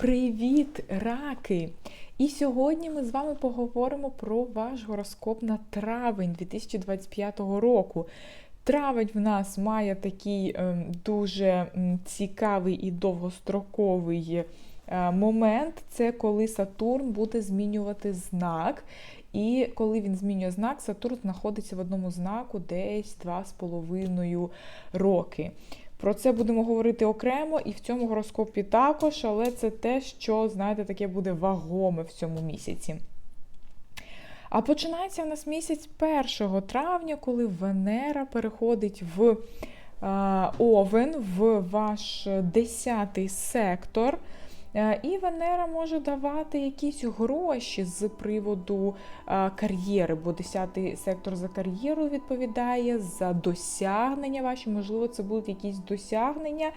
Привіт, раки! І сьогодні ми з вами поговоримо про ваш гороскоп на травень 2025 року. Травень в нас має такий ем, дуже цікавий і довгостроковий е, момент. Це коли Сатурн буде змінювати знак. І коли він змінює знак, Сатурн знаходиться в одному знаку десь 2,5 роки. Про це будемо говорити окремо і в цьому гороскопі також, але це те, що, знаєте, таке буде вагоме в цьому місяці. А починається в нас місяць 1 травня, коли Венера переходить в е, Овен, в ваш 10-й сектор. Е, І Венера може давати якісь гроші з приводу е, кар'єри, бо 10-й сектор за кар'єру відповідає за досягнення ваші. Можливо, це будуть якісь досягнення,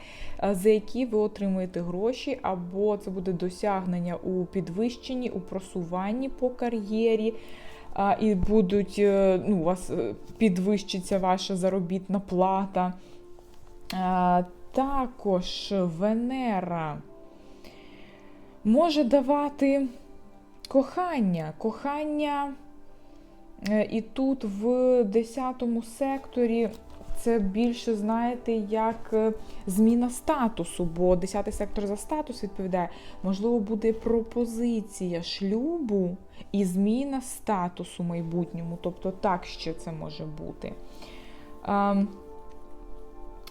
е, за які ви отримуєте гроші, або це буде досягнення у підвищенні, у просуванні по кар'єрі. І будуть, ну, у вас підвищиться ваша заробітна плата. Також Венера може давати кохання. Кохання е, і тут в 10 секторі це більше, знаєте, як е, зміна статусу, бо 10 сектор за статус відповідає, можливо, буде пропозиція шлюбу і зміна статусу майбутньому. Тобто так ще це може бути. А,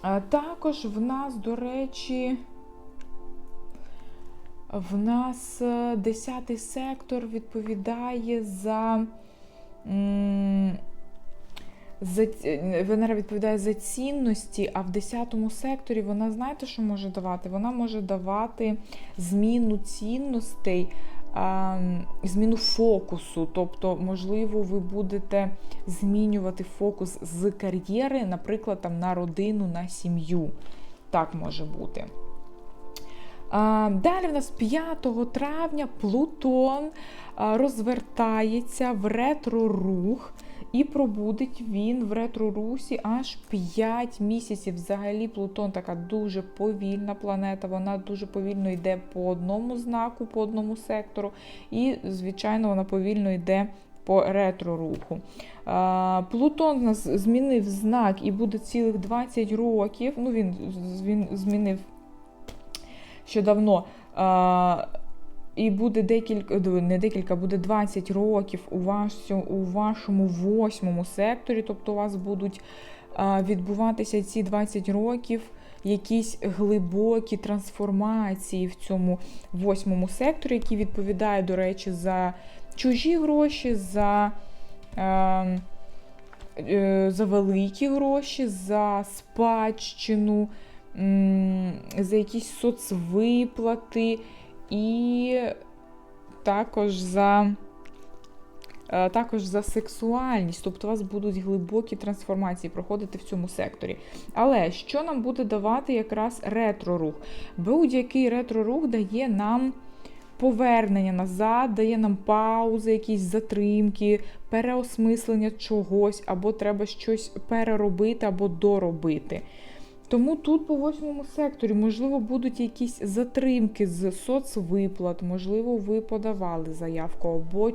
а також в нас, до речі, в нас 10 сектор відповідає за. за Венера відповідає за цінності, а в 10 секторі вона знаєте, що може давати? Вона може давати зміну цінностей, зміну фокусу. Тобто, можливо, ви будете змінювати фокус з кар'єри, наприклад, там, на родину, на сім'ю. Так може бути. Далі в нас 5 травня Плутон розвертається в ретро-рух. І пробудить він в ретро-русі аж 5 місяців. Взагалі, Плутон така дуже повільна планета. Вона дуже повільно йде по одному знаку, по одному сектору. І, звичайно, вона повільно йде по ретро-руху. Плутон у нас змінив знак і буде цілих 20 років. Ну, він, він змінив ще давно. А, і буде декілька, не декілька, буде 20 років у, вашу, у вашому восьмому секторі. Тобто у вас будуть відбуватися ці 20 років якісь глибокі трансформації в цьому восьмому секторі, які відповідають, до речі, за чужі гроші, за. Е, за великі гроші, за спадщину, за якісь соцвиплати і також за, е, також за сексуальність. Тобто у вас будуть глибокі трансформації проходити в цьому секторі. Але що нам буде давати якраз ретро-рух? Будь-який ретро-рух дає нам. Повернення назад дає нам паузи, якісь затримки, переосмислення чогось, або треба щось переробити або доробити. Тому тут по восьмому секторі, можливо, будуть якісь затримки з соцвиплат, можливо, ви подавали заявку, або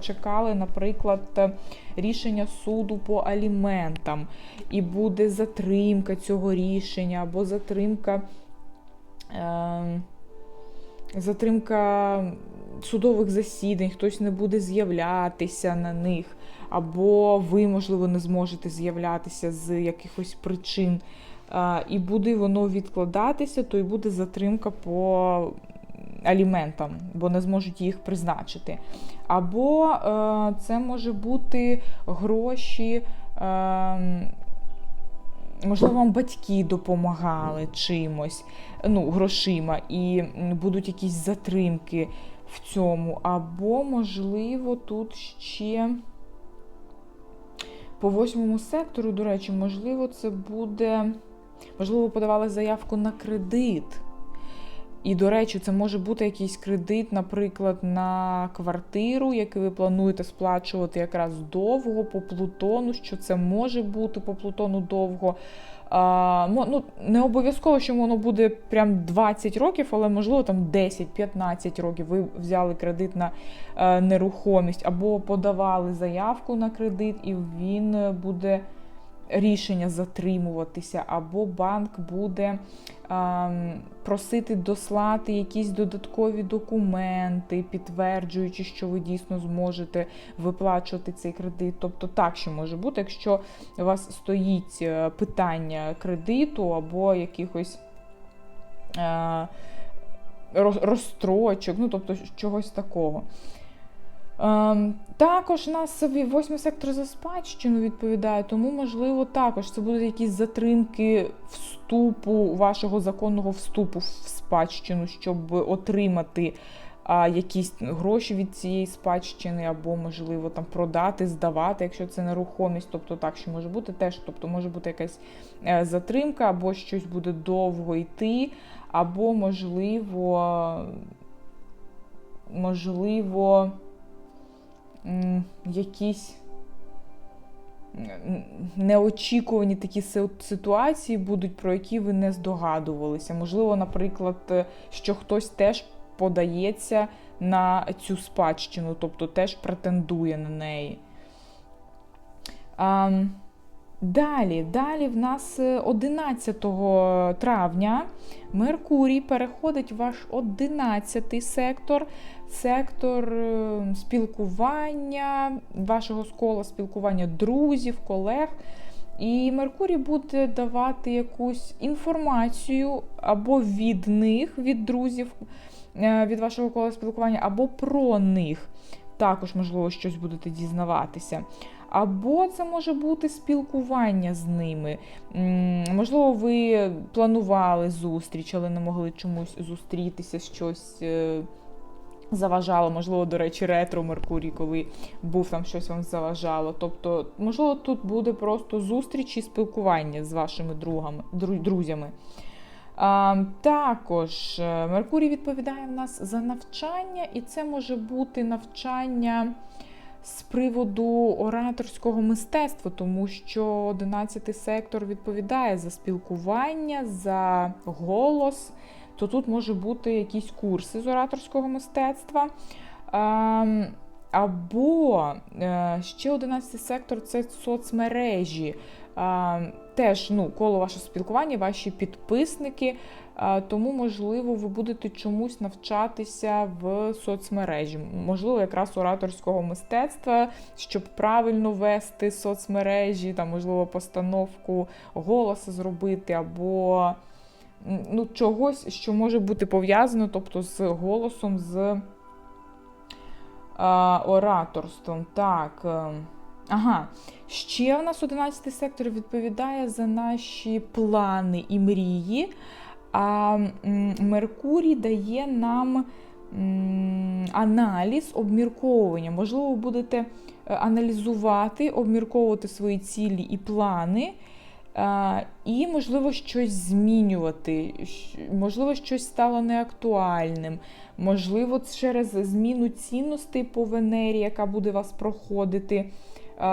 чекали, наприклад, рішення суду по аліментам, і буде затримка цього рішення, або затримка. Е- Затримка судових засідань, хтось не буде з'являтися на них, або ви, можливо, не зможете з'являтися з якихось причин і буде воно відкладатися, то і буде затримка по аліментам, бо не зможуть їх призначити. Або е, це може бути гроші. Е, Можливо, вам батьки допомагали чимось, ну, грошима, і будуть якісь затримки в цьому. Або, можливо, тут ще по восьмому сектору, до речі, можливо, це буде. Можливо, подавали заявку на кредит. І, до речі, це може бути якийсь кредит, наприклад, на квартиру, який ви плануєте сплачувати якраз довго по Плутону, що це може бути по Плутону довго. А, ну, Не обов'язково, що воно буде прям 20 років, але можливо там 10-15 років ви взяли кредит на е, нерухомість або подавали заявку на кредит, і він буде рішення затримуватися, або банк буде а, просити дослати якісь додаткові документи, підтверджуючи, що ви дійсно зможете виплачувати цей кредит. Тобто так що може бути, якщо у вас стоїть е, питання кредиту або якихось. А, розстрочок, ну тобто чогось такого. Ем, також нас восьмий сектор за спадщину відповідає, тому, можливо, також це будуть якісь затримки вступу, вашого законного вступу в спадщину, щоб отримати а, якісь гроші від цієї спадщини, або, можливо, там продати, здавати, якщо це нерухомість. Тобто так, що може бути теж, тобто може бути якась е, затримка, або щось буде довго йти, або, можливо, можливо якісь неочікувані такі ситуації будуть, про які ви не здогадувалися. Можливо, наприклад, е, що хтось теж подається на цю спадщину, тобто теж претендує на неї. А, Далі, далі в нас 11 е, травня Меркурій переходить в ваш 11 сектор сектор е, спілкування, вашого скола спілкування друзів, колег. І Меркурій буде давати якусь інформацію або від них, від друзів, е, від вашого кола спілкування, або про них. Також, можливо, щось будете дізнаватися. Або це може бути спілкування з ними. Можливо, ви планували зустріч, але не могли чомусь зустрітися, щось е, заважало, можливо, до речі, ретро Меркурій, коли був там щось вам заважало. Тобто, можливо, тут буде просто зустріч і спілкування з вашими другами, друзями. А, Також е, Меркурій відповідає в нас за навчання, і це може бути навчання з приводу ораторського мистецтва, тому що 11 сектор відповідає за спілкування, за голос то тут може бути якісь курси з ораторського мистецтва. Ем, або е, ще 11 сектор це соцмережі. Ем, теж ну, коло вашого спілкування, ваші підписники. Тому, можливо, ви будете чомусь навчатися в соцмережі. Можливо, якраз ораторського мистецтва, щоб правильно вести соцмережі, там, можливо, постановку голосу зробити, або ну, чогось, що може бути пов'язано, тобто з голосом, з а, ораторством. Так. Е, ага, ще в нас 11 сектор відповідає за наші плани і мрії. А Меркурій дає нам аналіз, обмірковування. Можливо, ви будете е, аналізувати, обмірковувати свої цілі і плани. І, можливо, щось змінювати, можливо, щось стало неактуальним, можливо, через зміну цінностей по Венері, яка буде вас проходити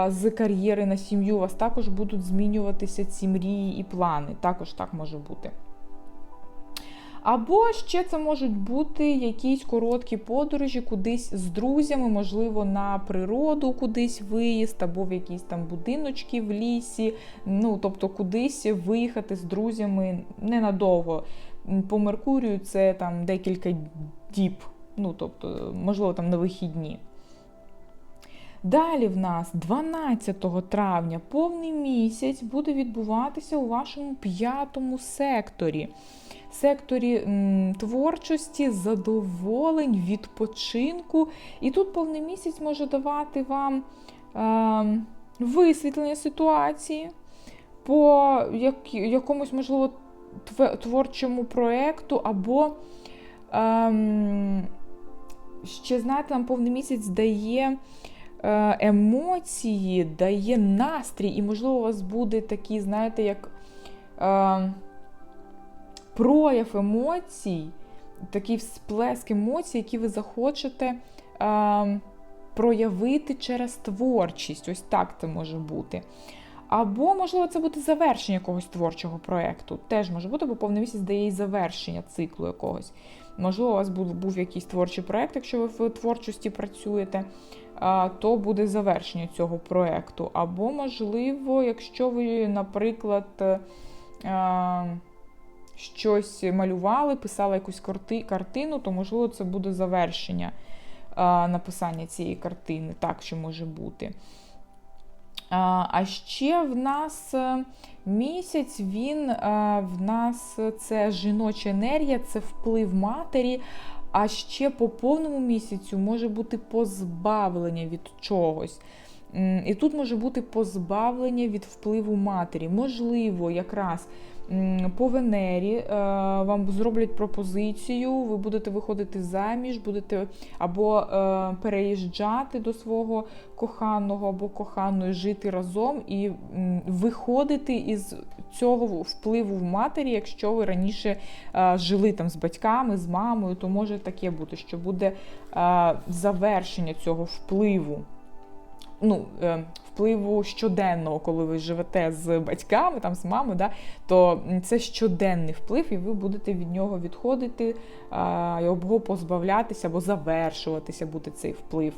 з кар'єри на сім'ю, у вас також будуть змінюватися ці мрії і плани. Також так може бути. Або ще це можуть бути якісь короткі подорожі кудись з друзями, можливо, на природу кудись виїзд, або в якісь там будиночки в лісі. Ну, тобто, кудись виїхати з друзями ненадовго. По Меркурію це там декілька діб, ну, тобто, можливо, там на вихідні. Далі в нас 12 травня повний місяць буде відбуватися у вашому п'ятому секторі секторі творчості, задоволень, відпочинку. І тут повний місяць може давати вам е, висвітлення ситуації по як, якомусь, можливо, творчому проєкту, або е, ще, знаєте, нам повний місяць дає. Е, емоції, дає настрій, і, можливо, у вас буде такий, знаєте, як е, прояв емоцій, такий всплеск емоцій, які ви захочете а, проявити через творчість. Ось так це може бути. Або, можливо, це буде завершення якогось творчого проєкту. Теж може бути, бо повний місяць дає і завершення циклу якогось. Можливо, у вас був, був якийсь творчий проєкт, якщо ви в творчості працюєте, то буде завершення цього проєкту. Або, можливо, якщо ви, наприклад, щось малювали, писали якусь картину, то, можливо, це буде завершення написання цієї картини. Так, що може бути. А ще в нас е, місяць, він е, в нас це жіноча енергія, це вплив матері. А ще по повному місяцю може бути позбавлення від чогось. І тут може бути позбавлення від впливу матері. Можливо, якраз по Венері е, вам зроблять пропозицію, ви будете виходити заміж, будете або е, переїжджати до свого коханого або коханої, жити разом і виходити із цього впливу в матері, якщо ви раніше е, жили там з батьками, з мамою, то може таке бути, що буде завершення цього впливу. Ну, впливу щоденного, коли ви живете з батьками, там з мамою, да, то це щоденний вплив, і ви будете від нього відходити, його позбавлятися або завершуватися буде цей вплив.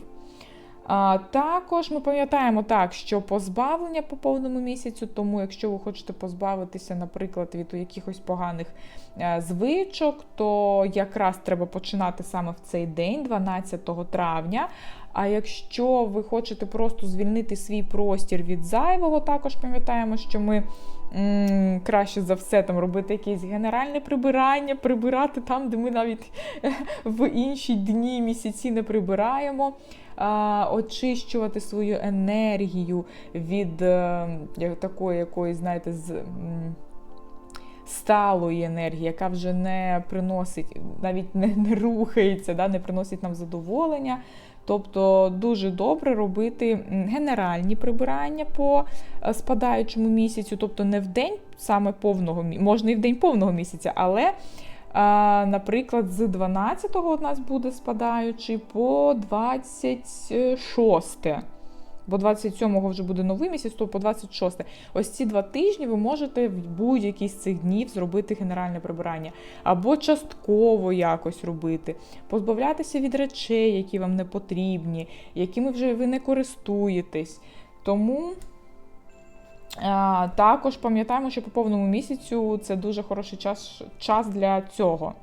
А, Також ми пам'ятаємо так, що позбавлення по повному місяцю, тому якщо ви хочете позбавитися, наприклад, від якихось поганих е, звичок, то якраз треба починати саме в цей день, 12 травня. А якщо ви хочете просто звільнити свій простір від зайвого, також пам'ятаємо, що ми м краще за все там робити якесь генеральне прибирання, прибирати там, де ми навіть в інші дні місяці не прибираємо очищувати свою енергію від е, такої якоїсь, знаєте, з. Сталої енергії, яка вже не приносить, навіть не не рухається, да, не приносить нам задоволення. Тобто дуже добре робити генеральні прибирання по е, спадаючому місяцю, тобто не в день саме повного можна і в день повного місяця, але Наприклад, з 12-го у нас буде спадаючи по 26. Бо 27-го вже буде новий місяць, то по 26. Ось ці два тижні ви можете в будь-який з цих днів зробити генеральне прибирання. Або частково якось робити, позбавлятися від речей, які вам не потрібні, якими вже ви не користуєтесь. Тому. Також пам'ятаємо, що по повному місяцю це дуже хороший час час для цього.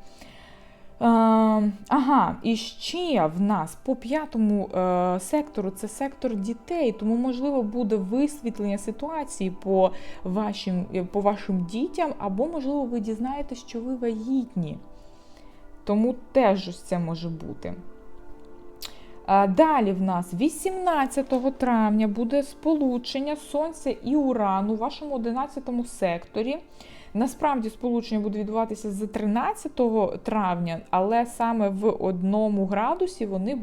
Ага, і ще в нас по п'ятому е, сектору це сектор дітей, тому, можливо, буде висвітлення ситуації по вашим, по вашим дітям, або, можливо, ви дізнаєтесь, що ви вагітні. Тому теж це може бути. Далі в нас 18 травня буде сполучення Сонця і Урану у вашому 11 секторі. Насправді сполучення буде відбуватися з 13 травня, але саме в одному градусі вони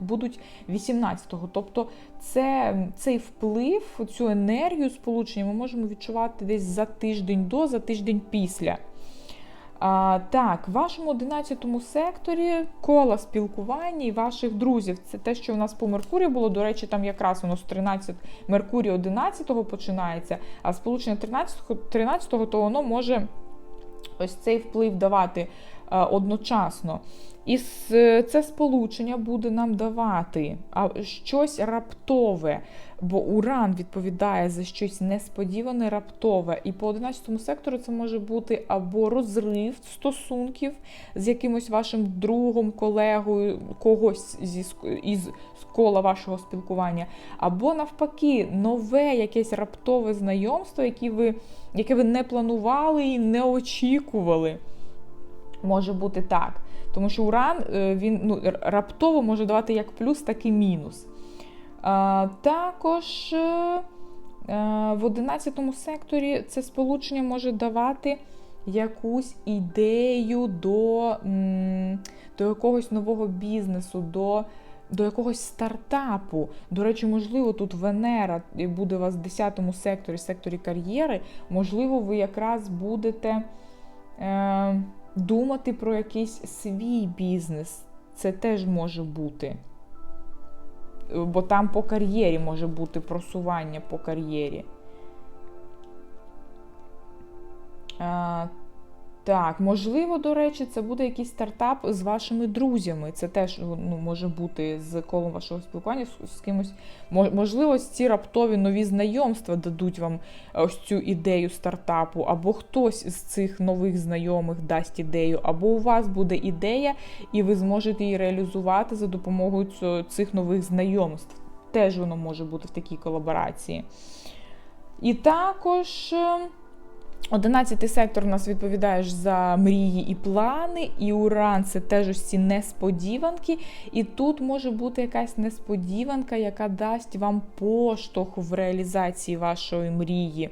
будуть 18-го. Тобто це, цей вплив, цю енергію сполучення ми можемо відчувати десь за тиждень до, за тиждень після. А, Так, в вашому 11 секторі кола спілкування і ваших друзів. Це те, що у нас по Меркурію було. До речі, там якраз воно з 13 Меркурій 11-го починається, а сполучення 13-го 13 то воно може ось цей вплив давати одночасно. І це сполучення буде нам давати щось раптове, бо Уран відповідає за щось несподіване, раптове. І по 11 сектору це може бути або розрив стосунків з якимось вашим другом, колегою, когось зі із кола вашого спілкування, або навпаки, нове якесь раптове знайомство, яке ви, яке ви не планували і не очікували. Може бути так. Тому що уран е, він ну, раптово може давати як плюс, так і мінус. А, Також а, е, е, в 11 секторі це сполучення може давати якусь ідею до, до якогось нового бізнесу. до до якогось стартапу. До речі, можливо, тут Венера буде у вас в 10 секторі, секторі кар'єри. Можливо, ви якраз будете. Е, думати про якийсь свій бізнес. Це теж може бути. Бо там по кар'єрі може бути просування по кар'єрі. Так, можливо, до речі, це буде якийсь стартап з вашими друзями. Це теж ну, може бути з колом вашого спілкування з, з кимось. Можливо, ці раптові нові знайомства дадуть вам ось цю ідею стартапу, або хтось з цих нових знайомих дасть ідею, або у вас буде ідея, і ви зможете її реалізувати за допомогою цих нових знайомств. Теж воно може бути в такій колаборації. І також. Одинадцятий сектор у нас відповідає за мрії і плани, і уран це теж ці несподіванки. І тут може бути якась несподіванка, яка дасть вам поштовх в реалізації вашої мрії,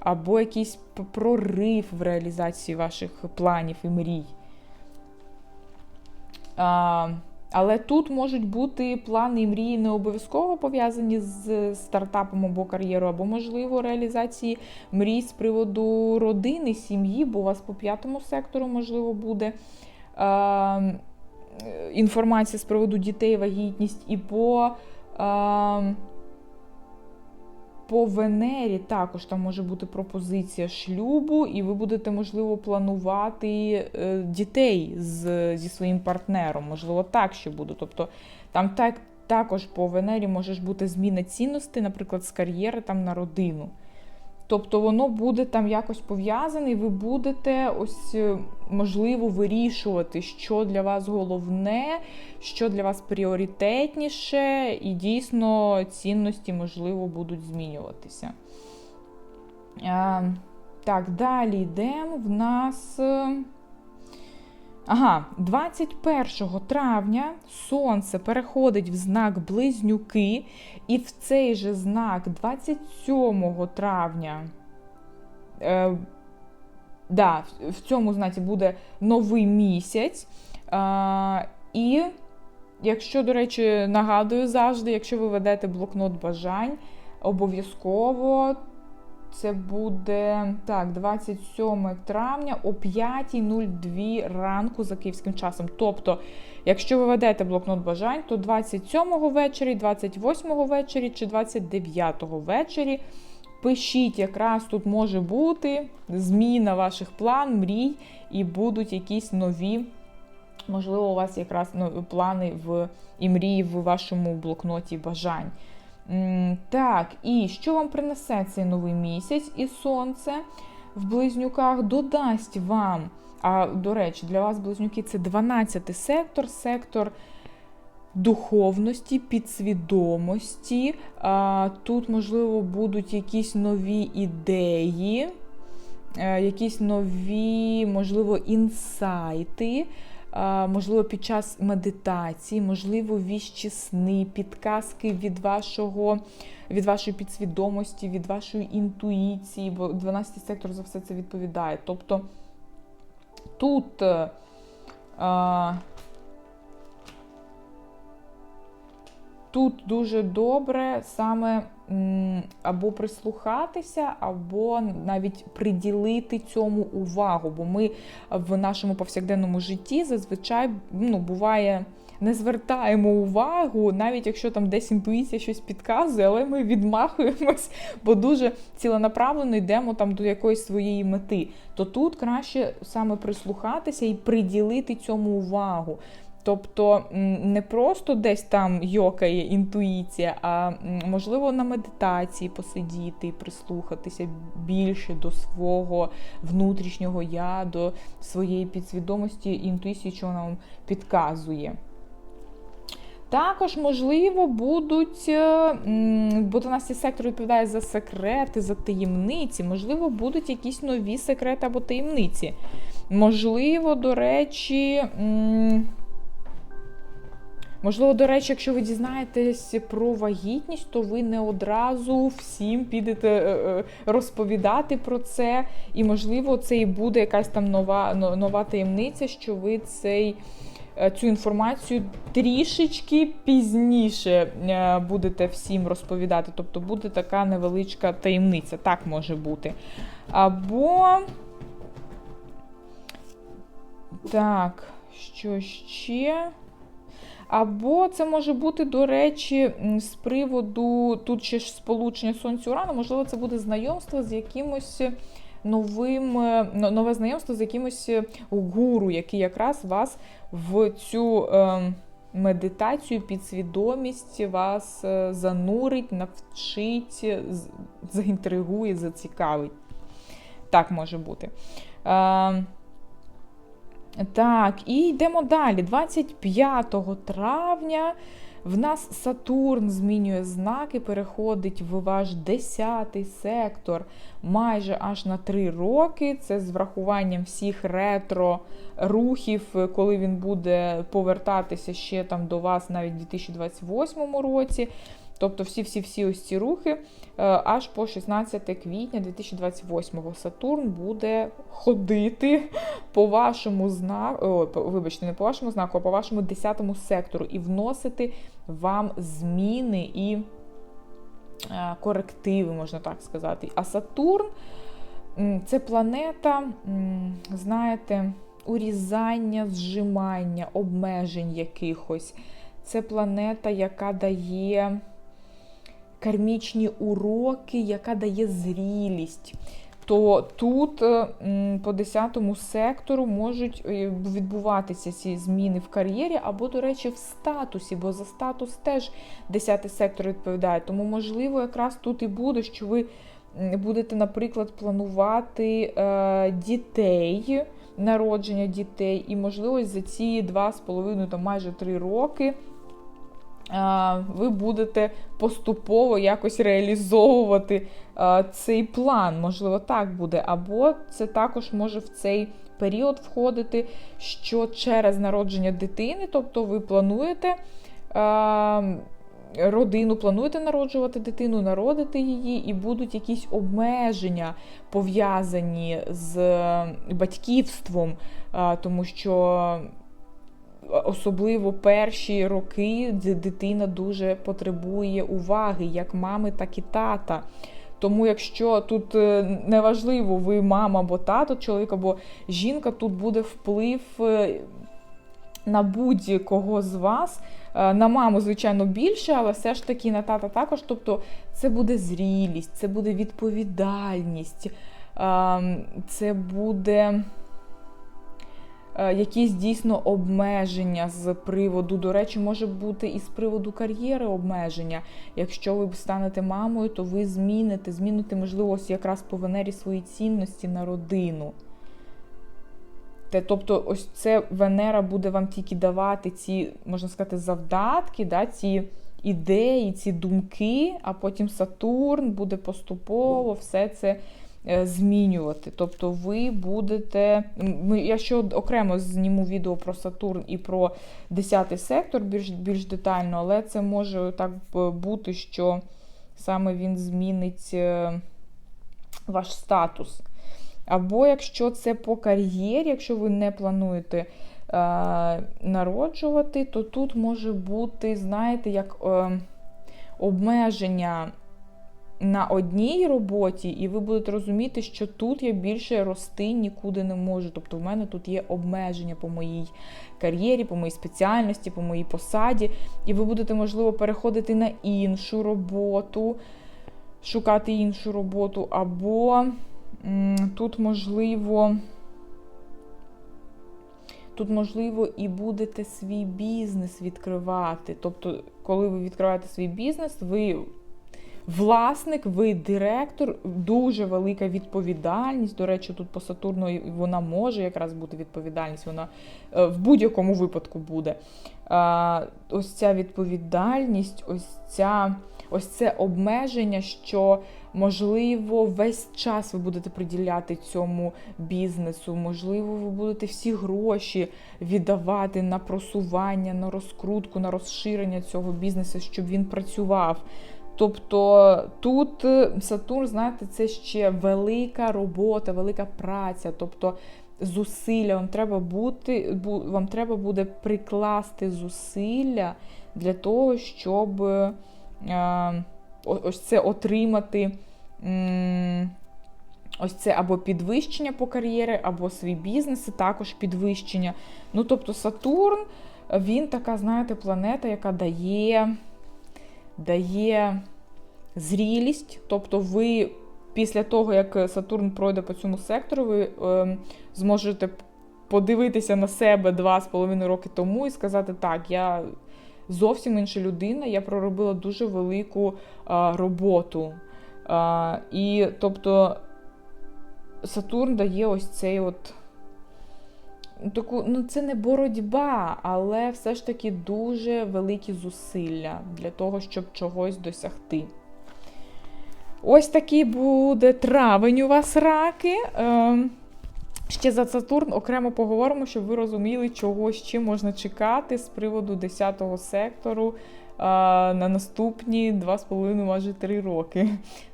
або якийсь прорив в реалізації ваших планів і мрій. А, але тут можуть бути плани і мрії не обов'язково пов'язані з стартапом або кар'єрою, або, можливо, реалізації мрій з приводу родини, сім'ї, бо у вас по п'ятому сектору, можливо, буде е, інформація з приводу дітей, вагітність, і по. Е, по Венері також там може бути пропозиція шлюбу, і ви будете, можливо, планувати е, дітей з, зі своїм партнером. Можливо, так ще буде. Тобто там так, також по Венері може бути зміна цінностей, наприклад, з кар'єри там на родину. Тобто воно буде там якось пов'язане, і ви будете ось е, можливо вирішувати, що для вас головне, що для вас пріоритетніше, і дійсно цінності, можливо, будуть змінюватися. Так, далі йдемо. В нас. Ага, 21 травня сонце переходить в знак Близнюки, і в цей же знак 27 травня. Е, да, В цьому знаці буде новий місяць. Е, і якщо, до речі, нагадую завжди, якщо ви ведете блокнот бажань, обов'язково це буде так, 27 травня о 5.02 ранку за київським часом. Тобто, якщо ви ведете блокнот бажань, то 27 ввечері, 28 ввечері чи 29 ввечері. Пишіть, якраз тут може бути зміна ваших план, мрій, і будуть якісь нові, можливо, у вас якраз ну, плани в і мрії в вашому блокноті бажань. Так, і що вам принесе цей новий місяць і сонце в близнюках додасть вам. А, до речі, для вас близнюки це 12 сектор, сектор духовності, підсвідомості. Тут, можливо, будуть якісь нові ідеї, е, якісь нові, можливо, інсайти можливо, під час медитації, можливо, віщі сни, підказки від вашого, від вашої підсвідомості, від вашої інтуїції, бо 12 сектор за все це відповідає. Тобто тут. А, Тут дуже добре саме або прислухатися, або навіть приділити цьому увагу. Бо ми в нашому повсякденному житті зазвичай ну, буває. Не звертаємо увагу, навіть якщо там десь інтуїція щось підказує, але ми відмахуємось, бо дуже ціленаправлено йдемо там до якоїсь своєї мети. То тут краще саме прислухатися і приділити цьому увагу. Тобто не просто десь там йокає інтуїція, а можливо на медитації посидіти прислухатися більше до свого внутрішнього я, до своєї підсвідомості, інтуїції, що вона вам підказує. Також, можливо, будуть, е, бо 12 сектор відповідає за секрети, за таємниці, можливо, будуть якісь нові секрети або таємниці. Можливо, до речі. Можливо, до речі, якщо ви дізнаєтесь про вагітність, то ви не одразу всім підете е, е, розповідати про це. І, можливо, це і буде якась там нова нова таємниця, що ви цей. Е, цю інформацію трішечки пізніше будете всім розповідати. Тобто буде така невеличка таємниця, так може бути. Або. Так, що ще? Або це може бути, до речі, з приводу тут ще ж сполучення сонця Урану, можливо, це буде знайомство з якимось новим, е, нове знайомство з якимось е, гуру, який якраз вас в цю е, медитацію, підсвідомість вас е, занурить, навчить, заінтригує, зацікавить. Так може бути. Так, і йдемо далі. 25 травня в нас Сатурн змінює знаки, переходить в ваш 10 сектор майже аж на 3 роки. Це з врахуванням всіх ретро-рухів, коли він буде повертатися ще там до вас навіть в 2028 році. Тобто всі-всі-всі ось ці рухи е, аж по 16 квітня 2028-го Сатурн буде ходити по вашому знаку, вибачте, не по вашому знаку, а по вашому 10 сектору і вносити вам зміни і е, корективи, можна так сказати. А Сатурн це планета, знаєте, урізання, зжимання, обмежень якихось. Це планета, яка дає кармічні уроки, яка дає зрілість. То тут е, по 10 сектору можуть е, відбуватися ці зміни в кар'єрі або, до речі, в статусі, бо за статус теж 10 сектор відповідає. Тому, можливо, якраз тут і буде, що ви будете, наприклад, планувати е, дітей, народження дітей, і, можливо, за ці 2,5, там майже 3 роки. Ви будете поступово якось реалізовувати цей план. Можливо, так буде. Або це також може в цей період входити, що через народження дитини, тобто ви плануєте. Родину плануєте народжувати дитину, народити її, і будуть якісь обмеження пов'язані з батьківством, тому що особливо перші роки дитина дуже потребує уваги, як мами, так і тата. Тому, якщо тут е, неважливо, ви мама або тато, чоловік або жінка, тут буде вплив е, на будь-кого з вас. Е, На маму, звичайно, більше, але все ж таки на тата також. Тобто це буде зрілість, це буде відповідальність, ем, це буде якісь дійсно обмеження з приводу. До речі, може бути і з приводу кар'єри обмеження. Якщо ви станете мамою, то ви зміните, зміните, можливо, якраз по Венері свої цінності на родину. Те, тобто, ось це Венера буде вам тільки давати ці, можна сказати, завдатки, да, ці ідеї, ці думки, а потім Сатурн буде поступово все це е, змінювати. Тобто ви будете. Я ще окремо зніму відео про Сатурн і про 10 сектор більш, більш детально, але це може так бути, що саме він змінить е, ваш статус. Або якщо це по кар'єрі, якщо ви не плануєте е, народжувати, то тут може бути, знаєте, як е, обмеження на одній роботі, і ви будете розуміти, що тут я більше рости нікуди не можу. Тобто в мене тут є обмеження по моїй кар'єрі, по моїй спеціальності, по моїй посаді, і ви будете, можливо, переходити на іншу роботу, шукати іншу роботу, або м, тут можливо. Тут, можливо, і будете свій бізнес відкривати. Тобто, коли ви відкриваєте свій бізнес, ви власник, ви директор, дуже велика відповідальність. До речі, тут по Сатурну вона може якраз бути відповідальність, вона е, в будь-якому випадку буде. Ось ця відповідальність, ось ця. Ось це обмеження, що можливо весь час ви будете приділяти цьому бізнесу, можливо, ви будете всі гроші віддавати на просування, на розкрутку, на розширення цього бізнесу, щоб він працював. Тобто тут е, Сатурн, знаєте, це ще велика робота, велика праця. Тобто зусилля вам треба бути, вам треба буде прикласти зусилля для того, щоб е, ось це отримати. Ось це або підвищення по кар'єрі, або свій бізнес, і також підвищення. Ну, тобто Сатурн, він така, знаєте, планета, яка дає, дає зрілість. Тобто ви після того, як Сатурн пройде по цьому сектору, ви е, зможете подивитися на себе два з половиною роки тому і сказати, так, я зовсім інша людина, я проробила дуже велику а, роботу. А, і тобто Сатурн дає ось цей от. Таку, ну, це не боротьба, але все ж таки дуже великі зусилля для того, щоб чогось досягти. Ось такий буде травень у вас раки. Ем, Ще за Сатурн окремо поговоримо, щоб ви розуміли, чого чим можна чекати з приводу 10-го сектору а, на наступні 2,5 майже 3 роки.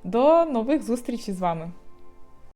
До нових зустрічей з вами!